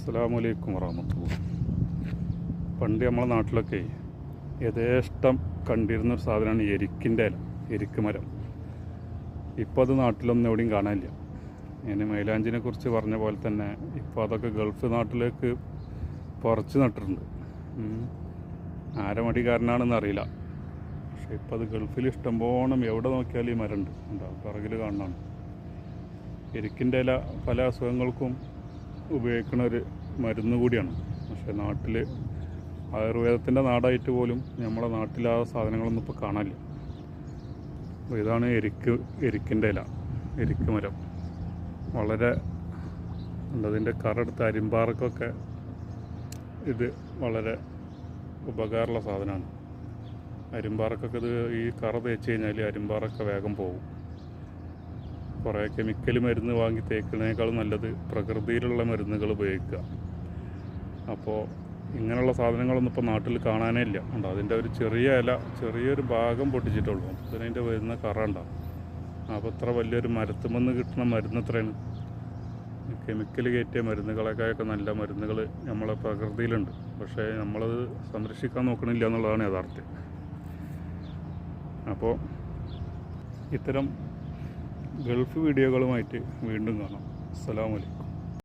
അസ്സലാമലൈക്കും വറഹമത്തുള്ള പണ്ട് നമ്മളെ നാട്ടിലൊക്കെ യഥേഷ്ടം കണ്ടിരുന്നൊരു സാധനമാണ് എരിക്കിന്റെ ഇല എരിക്ക് മരം. ഇപ്പോൾ അത് നാട്ടിലൊന്നും എവിടെയും കാണാനില്ല. ഇനി മൈലാഞ്ചിനെ കുറിച്ച് പറഞ്ഞ പോലെ തന്നെ ഇപ്പോൾ അതൊക്കെ ഗൾഫ് നാട്ടിലേക്ക് പറിച്ച് നട്ടിട്ടുണ്ട്. ആരമടി കാരനാണെന്ന് അറിയില്ല. പക്ഷെ ഇപ്പോൾ അത് ഗൾഫിൽ ഇഷ്ടംപോണം എവിടെ നോക്കിയാലും ഈ മരമുണ്ട്. ഉണ്ടാവും പിറകിൽ കാണണം എരിക്കിന്റെ ഇല പല അസുഖങ്ങൾക്കും ഉപയോഗിക്കുന്ന ഒരു മരുന്ന് കൂടിയാണ്. പക്ഷേ നാട്ടിൽ ആയുർവേദത്തിന്റെ നാടായിട്ട് പോലും നമ്മളെ നാട്ടിൽ ആ സാധനങ്ങളൊന്നും ഇപ്പോൾ കാണാനില്ല. അപ്പോൾ ഇതാണ് എരിക്ക് എരിക്കിന്റെ ഇല എരിക്ക് മരം. വളരെ അതിന്റെ കറെടുത്ത് അരിമ്പാറക്കൊക്കെ ഇത് വളരെ ഉപകാരമുള്ള സാധനമാണ്. അരിമ്പാറക്കൊക്കെ ഇത് ഈ കറ തേച്ച് കഴിഞ്ഞാൽ അരിമ്പാറൊക്കെ വേഗം പോകും കുറേ കെമിക്കൽ മരുന്ന് വാങ്ങി തേക്കുന്നതിനേക്കാളും നല്ലത് പ്രകൃതിയിലുള്ള മരുന്നുകൾ ഉപയോഗിക്കുക. അപ്പോൾ ഇങ്ങനെയുള്ള സാധനങ്ങളൊന്നും ഇപ്പോൾ നാട്ടിൽ കാണാനേ ഇല്ല. ഉണ്ട് അതിന്റെ ഒരു ചെറിയ ഇല ചെറിയൊരു ഭാഗം പൊട്ടിച്ചിട്ടുള്ളൂ. അപ്പോൾ അതിന്റെ വരുന്ന കറ ഉണ്ടാവും അപ്പോൾ ഇത്ര വലിയൊരു മരത്തുമെന്ന് കിട്ടുന്ന മരുന്ന് എത്രയാണ് കെമിക്കൽ കയറ്റിയ മരുന്നുകളൊക്കെ നല്ല മരുന്നുകൾ നമ്മളെ പ്രകൃതിയിലുണ്ട്. പക്ഷേ നമ്മളത് സംരക്ഷിക്കാൻ നോക്കണില്ല എന്നുള്ളതാണ് യഥാർത്ഥം. അപ്പോൾ ഇത്തരം ഗൾഫ് വീഡിയോകളുമായിട്ട് വീണ്ടും കാണാം. അസ്സലാമലൈക്കും